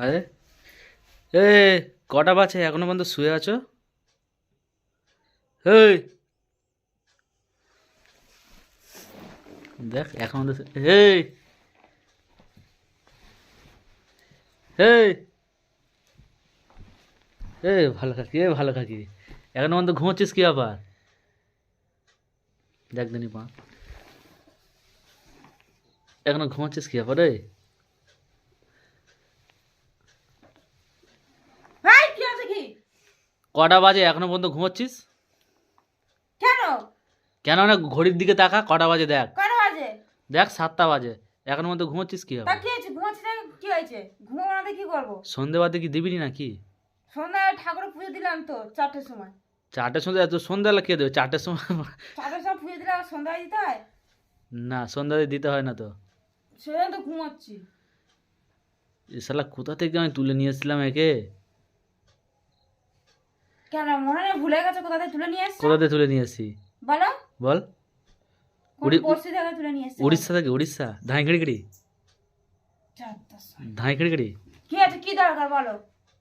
আরে এ কটা বাজে? এখনও পর্যন্ত শুয়ে আছো? এই। দেখ, এখন এই। এই। এ, ভালো কাকি এ, ভালো কাকি এখনও পর্যন্ত ঘুমোচ্ছিস কি আবার? দেখ, দিনি পা। এখনও ঘুমোচ্ছিস কি আবার রে ভাই কি আছে কি কটা বাজে এখনও পর্যন্ত ঘুমোচ্ছিস? কেন? কেন না ঘড়ির দিকে তাকা কটা বাজে দেখ। কটা বাজে? দেখ সাতটা বাজে। এখনও মধ্যে ঘুমোচ্ছিস কি তা হবে কি হয়েছে? ঘুমাচ্ছি না কি হয়েছে? ঘুমাতে কি করব? সন্ধে কি দিবি নাকি? সন্ধ্যায় ঠাকুর পুজো দিলাম তো চারটের সময়। চারটের সন্ধ্যে এত সন্ধ্যাবেলা কে দেবে? চারটের সময় চারটের সময় পুজো দিলাম সন্ধ্যায় দিতে হয়? না সন্ধ্যাতে দিতে হয় না তো। সেজন্য তো ঘুমাচ্ছি। এ শালা কোথা থেকে আমি তুলে নিয়ে এসেছিলাম একে? কেন মনে নেই ভুলে গেছে কোথা থেকে তুলে নিয়ে এসছো? কোথা থেকে তুলে নিয়ে এসেছি? বলো। বল। পড়শি থেকে তুলে নিয়ে এসছো? উড়িষ্যা থেকে উড়িষ্যা। সময়। ধাইখড়িগড়ি কি আছে? কি দরকার বলো?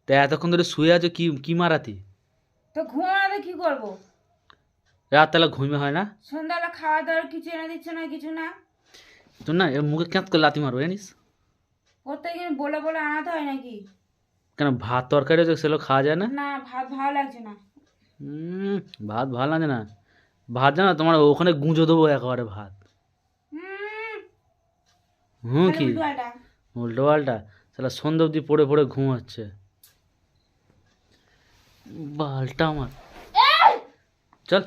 তা এতক্ষণ ধরে শুয়ে আছো কি কি মারাতি? তো ঘুমাতে কি করব? রাত তাহলে ঘুমে হয় না? সন্ধ্যাবেলা খাওয়া দাওয়ার কিছু এনে দিচ্ছে না কিছু না? তোর না মুখে ক্যাঁত করে লাতি মারবো জানিস? প্রত্যেকদিন বলে বলে আনাতে হয় নাকি? কেন ভাত তরকারি হচ্ছে সেগুলো খাওয়া যায় না? না ভাত ভালো লাগছে না। হুম, ভাত ভালো লাগে না? ভাত জানো তোমার ওখানে গুঁজো দেবো একেবারে ভাত। হুম, কি? উল্টো পাল্টা। তাহলে সন্ধ্যে অবধি পড়ে পড়ে ঘুম হচ্ছে বালটা আমার। চল।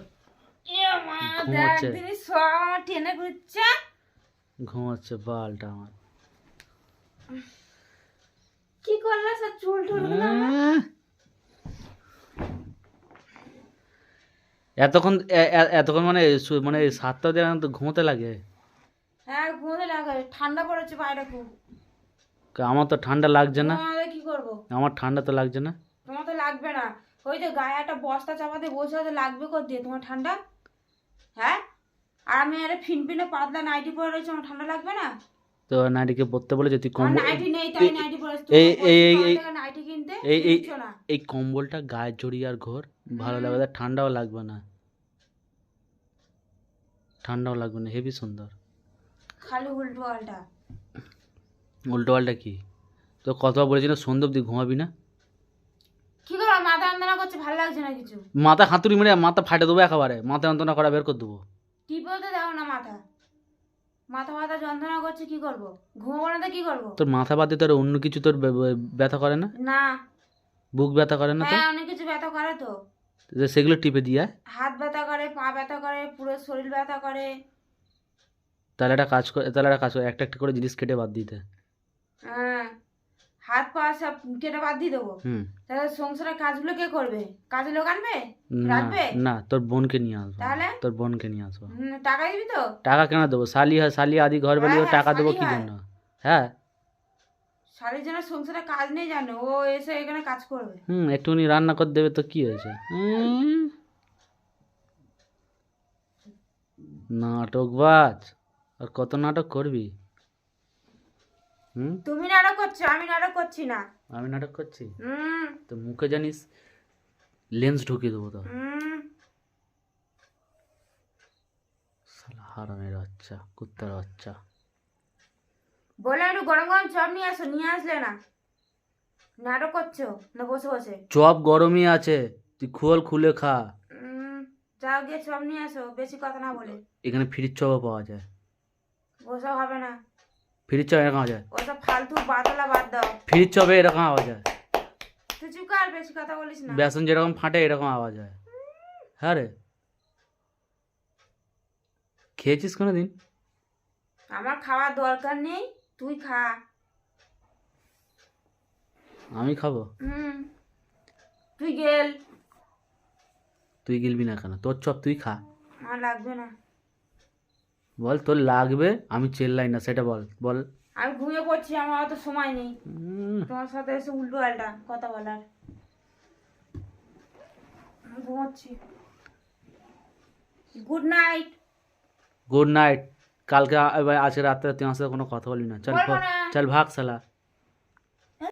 ঘুমোচ্ছে। ঘুমাচ্ছে বালটা আমার। কি করলে সব চুল টুল এতক্ষণ এতক্ষণ মানে মানে সাতটা দিয়ে তো ঘুমোতে লাগে। হ্যাঁ ঘুমোতে লাগে। ঠান্ডা পড়েছে বাইরে খুব। আমার তো ঠান্ডা লাগছে না। কি করব? আমার ঠান্ডা তো লাগছে না। তোমার তো লাগবে না। ওই যে গায়ে একটা বস্তা চাপাতে বসে আছে লাগবে কর দিয়ে? তোমার ঠান্ডা? হ্যাঁ? আর আমি আরে ফিনফিনে পাতলা নাইটি পরে রয়েছে আমার ঠান্ডা লাগবে না? তো নাইটিকে পড়তে বলে যদি কম্বল তাই এই- এই- এই- এই- নাইটি কিনতে এই- এই- এই কম্বলটা গায়ে জড়িয়ে আর ঘোর ভালো লাগবে ঠান্ডাও লাগবে না। ঠান্ডাও লাগবে না হেভি সুন্দর। খালি উল্টো পাল্টা উল্টো পাল্টা কি? তো কতবার বলেছি না সন্ধ্যে অব্দি ঘুমাবি না? কি করব মাথা যন্ত্রণা করছে ভালো লাগছে না কিছু? মাথা হাতুড়ি মেরে মাথা ফাটে দেবো একেবারে মাথা যন্ত্রণা করা বের করে দেবো। দাও না মাথা। মাথা ব্যথা যন্ত্রণা করছে কি করব? ঘুমাবো না তো কি করব? তোর মাথা বাদে তোর অন্য কিছু তোর ব্যথা করে না? না। বুক ব্যথা করে না তো? হ্যাঁ অনেক কিছু ব্যথা করে তো। যে সেগুলো টিপে দিয়ে হাত ব্যথা করে পা ব্যথা করে পুরো শরীর ব্যথা করে। তাহলে একটা কাজ করে তাহলে একটা কাজ করে একটা একটা করে জিনিস কেটে বাদ দিতে। হ্যাঁ। হাত পা সব কেটে বাদ দিয়ে দেবো। তাহলে সংসারের কাজগুলো কে করবে? কাজে লোক আনবে না রাখবে? না তোর বোনকে নিয়ে আসব। তাহলে? তোর বোনকে নিয়ে আসব। টাকা দিবি তো? টাকা কেন দেবো? শালি হয় শালি আদি ঘর বাড়ি হ্যাঁ, টাকা দেবো কি হয়। জন্য? হ্যাঁ। শাড়ির জন্য সংসারে কাজ নেই জানো ও এসে এখানে কাজ করবে। হুম একটুখানি রান্না করে দেবে তো কি হয়েছে। নাটকবাজ আর কত নাটক করবি? তুমি নাটক করছ আমি নাটক করছি না। আমি নাটক করছি? তো মুখে জানিস লেন্স ঢুকিয়ে দেবো তো। শালা হারামের বাচ্চা কুত্তার বাচ্চা। বলে একটু গরম গরম চপ নিয়ে আসো নিয়ে আসলে না। নাটক করছ না বসে বসে? চপ গরমই আছে তুই খোল খুলে খা। যাও গিয়ে চপ নিয়ে আসো বেশি কথা না বলে। এখানে ফ্রিজ চপও পাওয়া যায়। ওসব হবে না। ফ্রিজ চপ এরকম পাওয়া যায় ওসব ফালতু বাতলা বাদ দাও ফ্রিজ চপে এরকম আওয়াজ হয় তুই চুপ কর বেশি কথা বলিস না বেসন যেরকম ফাটে এরকম আওয়াজ হয় হ্যাঁ রে খেয়েছিস কোনো দিন আমার খাওয়ার দরকার নেই তুই খা আমি খাব হুম তুই গেল তুই গিলবি না কেন তোর চপ তুই খা আমার লাগবে না বল তোর লাগবে? আমি চেল্লাই না সেটা বল বল। আমি ঘুমিয়ে পড়ছি আমার অত সময় নেই। তোমার সাথে এসে উল্টো পাল্টা কথা বলার। আমি ঘুমোচ্ছি। গুড নাইট গুড নাইট কালকে আজকে রাত্রে তোমার সাথে কোনো কথা বলি না। চল চল ভাগ সালা